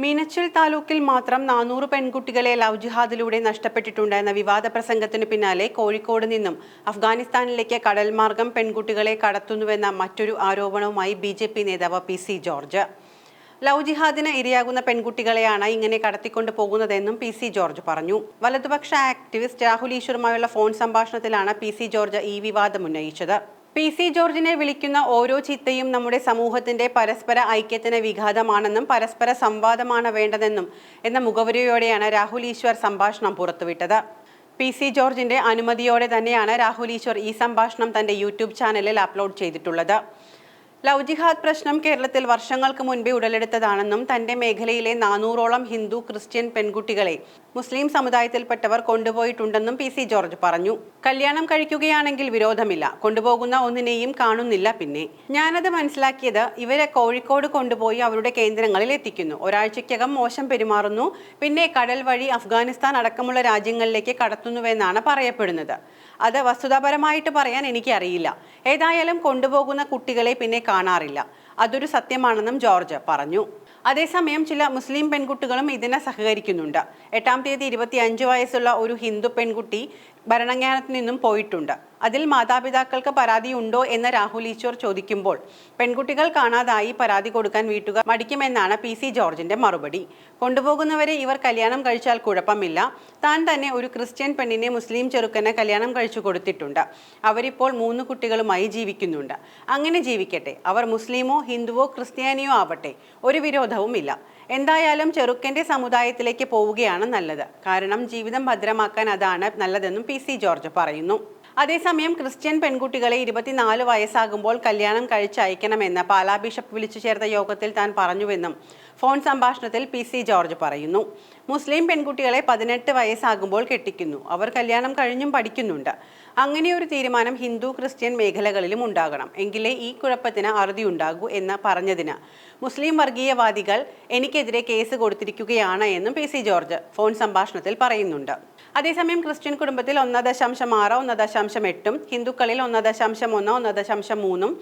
മീനച്ചിൽ താലൂക്കിൽ മാത്രം നാനൂറ് പെൺകുട്ടികളെ ലവ് ജിഹാദിലൂടെ നഷ്ടപ്പെട്ടിട്ടുണ്ട് എന്ന വിവാദ പ്രസംഗത്തിന് പിന്നാലെ കോഴിക്കോട് നിന്നും അഫ്ഗാനിസ്ഥാനിലേക്ക് കടൽ മാർഗം പെൺകുട്ടികളെ കടത്തുന്നുവെന്ന മറ്റൊരു ആരോപണവുമായി ബി ജെ പി നേതാവ് പി സി ജോർജ്. ലവ് ജിഹാദിന് ഇരയാകുന്ന പെൺകുട്ടികളെയാണ് ഇങ്ങനെ കടത്തിക്കൊണ്ട് പോകുന്നതെന്നും പി സി ജോർജ് പറഞ്ഞു. വലതുപക്ഷ ആക്ടിവിസ്റ്റ് രാഹുൽ ഈശ്വറുമായുള്ള ഫോൺ സംഭാഷണത്തിലാണ് പി സി ജോർജ് ഈ വിവാദം ഉന്നയിച്ചത്. പി സി ജോർജിനെ വിളിക്കുന്ന ഓരോ ചിത്തയും നമ്മുടെ സമൂഹത്തിന്റെ പരസ്പര ഐക്യത്തിന് വിഘാതമാണെന്നും പരസ്പര സംവാദമാണ് വേണ്ടതെന്നും എന്ന മുഖവരിയോടെയാണ് രാഹുൽ ഈശ്വർ സംഭാഷണം പുറത്തുവിട്ടത്. പി സി ജോർജിന്റെ അനുമതിയോടെ തന്നെയാണ് രാഹുൽ ഈശ്വർ ഈ സംഭാഷണം തന്റെ യൂട്യൂബ് ചാനലിൽ അപ്ലോഡ് ചെയ്തിട്ടുള്ളത്. ലവ് ജിഹാദ് പ്രശ്നം കേരളത്തിൽ വർഷങ്ങൾക്ക് മുൻപേ ഉടലെടുത്തതാണെന്നും തന്റെ മേഖലയിലെ നാനൂറോളം ഹിന്ദു ക്രിസ്ത്യൻ പെൺകുട്ടികളെ മുസ്ലിം സമുദായത്തിൽപ്പെട്ടവർ കൊണ്ടുപോയിട്ടുണ്ടെന്നും പി സി ജോർജ് പറഞ്ഞു. കല്യാണം കഴിക്കുകയാണെങ്കിൽ വിരോധമില്ല കൊണ്ടുപോകുന്ന ഒന്നിനെയും കാണുന്നില്ല പിന്നെ. ഞാനത് മനസ്സിലാക്കിയത് ഇവരെ കോഴിക്കോട് കൊണ്ടുപോയി അവരുടെ കേന്ദ്രങ്ങളിൽ എത്തിക്കുന്നു. ഒരാഴ്ചയ്ക്കകം മോശം പെരുമാറുന്നു പിന്നെ കടൽ വഴി അഫ്ഗാനിസ്ഥാൻ അടക്കമുള്ള രാജ്യങ്ങളിലേക്ക് കടത്തുന്നുവെന്നാണ് പറയപ്പെടുന്നത്. അത് വസ്തുതാപരമായിട്ട് പറയാൻ എനിക്കറിയില്ല. ഏതായാലും കൊണ്ടുപോകുന്ന കുട്ടികളെ പിന്നെ കാണാറില്ല. അതൊരു സത്യമാണെന്നും ജോർജ് പറഞ്ഞു. അതേസമയം ചില മുസ്ലിം പെൺകുട്ടികളും ഇതിനെ സഹകരിക്കുന്നുണ്ട്. എട്ടാം തീയതി ഇരുപത്തി അഞ്ച് വയസ്സുള്ള ഒരു ഹിന്ദു പെൺകുട്ടി ഭരണങ്ങാനത്ത് നിന്നും പോയിട്ടുണ്ട്. അതിൽ മാതാപിതാക്കൾക്ക് പരാതി ഉണ്ടോ എന്ന് രാഹുൽ ഈശ്വർ ചോദിക്കുമ്പോൾ പെൺകുട്ടികൾ കാണാതായി പരാതി കൊടുക്കാൻ വീട്ടുകാർ മടിക്കുമെന്നാണ് പി. സി. ജോർജിന്റെ മറുപടി. കൊണ്ടുപോകുന്നവരെ ഇവർ കല്യാണം കഴിച്ചാൽ കുഴപ്പമില്ല. താൻ തന്നെ ഒരു ക്രിസ്ത്യൻ പെണ്ണിനെ മുസ്ലിം ചെറുക്കനെ കല്യാണം കഴിച്ചു കൊടുത്തിട്ടുണ്ട്. അവരിപ്പോൾ മൂന്ന് കുട്ടികളുമായി ജീവിക്കുന്നുണ്ട്. അങ്ങനെ ജീവിക്കട്ടെ. അവർ മുസ്ലിമോ ഹിന്ദുവോ ക്രിസ്ത്യാനിയോ ആവട്ടെ. ഒരു വിരോധവുമില്ല. എന്തായാലും ചെറുക്കന്റെ സമുദായത്തിലേക്ക് പോവുകയാണ് നല്ലത്. കാരണം ജീവിതം ഭദ്രമാക്കാൻ അതാണ് നല്ലതെന്നും പി സി ജോർജ് പറയുന്നു. അതേസമയം ക്രിസ്ത്യൻ പെൺകുട്ടികളെ ഇരുപത്തിനാല് വയസ്സാകുമ്പോൾ കല്യാണം കഴിച്ചയക്കണമെന്ന് പാലാ ബിഷപ്പ് വിളിച്ചു ചേർത്ത യോഗത്തിൽ താൻ പറഞ്ഞുവെന്നും ഫോൺ സംഭാഷണത്തിൽ പി സി ജോർജ് പറയുന്നു. മുസ്ലിം പെൺകുട്ടികളെ പതിനെട്ട് വയസ്സാകുമ്പോൾ കെട്ടിക്കുന്നു. അവർ കല്യാണം കഴിഞ്ഞും പഠിക്കുന്നുണ്ട്. അങ്ങനെയൊരു തീരുമാനം ഹിന്ദു ക്രിസ്ത്യൻ മേഖലകളിലും ഉണ്ടാകണം. എങ്കിലേ ഈ കുഴപ്പത്തിന് അറുതി ഉണ്ടാകൂ എന്ന് പറഞ്ഞതിന് മുസ്ലിം വർഗീയവാദികൾ എനിക്കെതിരെ കേസ് കൊടുത്തിരിക്കുകയാണ് എന്നും പി സി ജോർജ് ഫോൺ സംഭാഷണത്തിൽ പറയുന്നുണ്ട്. അതേസമയം ക്രിസ്ത്യൻ കുടുംബത്തിൽ ഒന്ന് ദശാംശം ആറ് ഒന്ന് ദശാംശം എട്ടും ഹിന്ദുക്കളിൽ ഒന്ന് ദശാംശം ഒന്ന് ഒന്ന് ദശാംശം മൂന്നും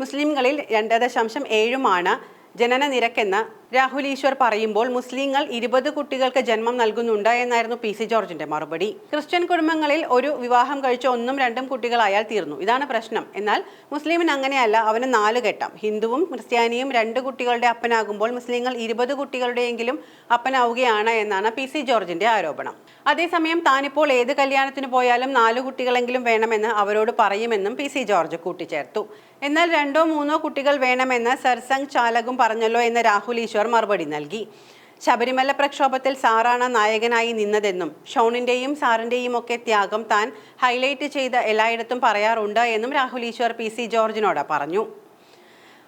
മുസ്ലിംകളിൽ രണ്ട് ദശാംശം ഏഴുമാണ് ജനന നിരക്കെന്ന് രാഹുൽ ഈശ്വർ പറയുമ്പോൾ മുസ്ലിങ്ങൾ ഇരുപത് കുട്ടികൾക്ക് ജന്മം നൽകുന്നുണ്ട് എന്നായിരുന്നു പി സി ജോർജിന്റെ മറുപടി. ക്രിസ്ത്യൻ കുടുംബങ്ങളിൽ ഒരു വിവാഹം കഴിച്ച ഒന്നും രണ്ടും കുട്ടികളായാൽ തീർന്നു. ഇതാണ് പ്രശ്നം. എന്നാൽ മുസ്ലിമിന് അങ്ങനെയല്ല അവന് നാല് ഘട്ടം. ഹിന്ദുവും ക്രിസ്ത്യാനിയും രണ്ട് കുട്ടികളുടെ അപ്പനാകുമ്പോൾ മുസ്ലിങ്ങൾ ഇരുപത് കുട്ടികളുടെയെങ്കിലും അപ്പനാവുകയാണ് എന്നാണ് പി സി ജോർജിന്റെ ആരോപണം. അതേസമയം താനിപ്പോൾ ഏത് കല്യാണത്തിന് പോയാലും നാല് കുട്ടികളെങ്കിലും വേണമെന്ന് അവരോട് പറയുമെന്നും പി സി ജോർജ് കൂട്ടിച്ചേർത്തു. എന്നാൽ രണ്ടോ മൂന്നോ കുട്ടികൾ വേണമെന്ന് സർസംഗ് ചാലകും പറഞ്ഞല്ലോ എന്ന് രാഹുൽ ഈശ്വർ മറുപടി നൽകി. ശബരിമല പ്രക്ഷോഭത്തിൽ സാറാണ് നായകനായി നിന്നതെന്നും ഷോണിന്റെയും സാറിന്റെയും ഒക്കെ ത്യാഗം താൻ ഹൈലൈറ്റ് ചെയ്ത് എല്ലായിടത്തും പറയാറുണ്ട് എന്നും രാഹുൽ ഈശ്വർ പി സി ജോർജിനോട് പറഞ്ഞു.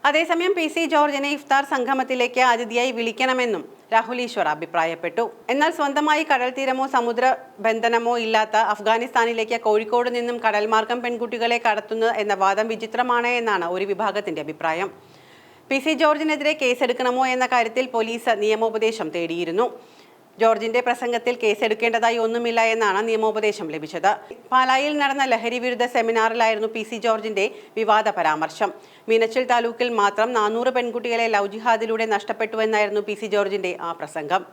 അതേസമയം പി സി ജോർജിനെ ഇഫ്താർ സംഗമത്തിലേക്ക് അതിഥിയായി വിളിക്കണമെന്നും രാഹുൽ ഈശ്വർ അഭിപ്രായപ്പെട്ടു. എന്നാൽ സ്വന്തമായി കടൽ തീരമോ സമുദ്ര ബന്ധനമോ ഇല്ലാത്ത അഫ്ഗാനിസ്ഥാനിലേക്ക് കോഴിക്കോട് നിന്നും കടൽമാർഗം പെൺകുട്ടികളെ കടത്തുന്നത് എന്ന വാദം വിചിത്രമാണ് എന്നാണ് ഒരു വിഭാഗത്തിന്റെ അഭിപ്രായം. പി സി ജോർജിനെതിരെ കേസെടുക്കണമോ എന്ന കാര്യത്തിൽ പോലീസ് നിയമോപദേശം തേടിയിരുന്നു. ജോർജിന്റെ പ്രസംഗത്തിൽ കേസെടുക്കേണ്ടതായി ഒന്നുമില്ല എന്നാണ് നിയമോപദേശം ലഭിച്ചത്. പാലായിൽ നടന്ന ലഹരി വിരുദ്ധ സെമിനാറിലായിരുന്നു പി സി ജോർജിന്റെ വിവാദ പരാമർശം. മീനച്ചിൽ താലൂക്കിൽ മാത്രം നാനൂറ് പെൺകുട്ടികളെ ലൗജിഹാദിലൂടെ ജിഹാദിലൂടെ നഷ്ടപ്പെട്ടുവെന്നായിരുന്നു പി സി ജോർജിന്റെ ആ പ്രസംഗം.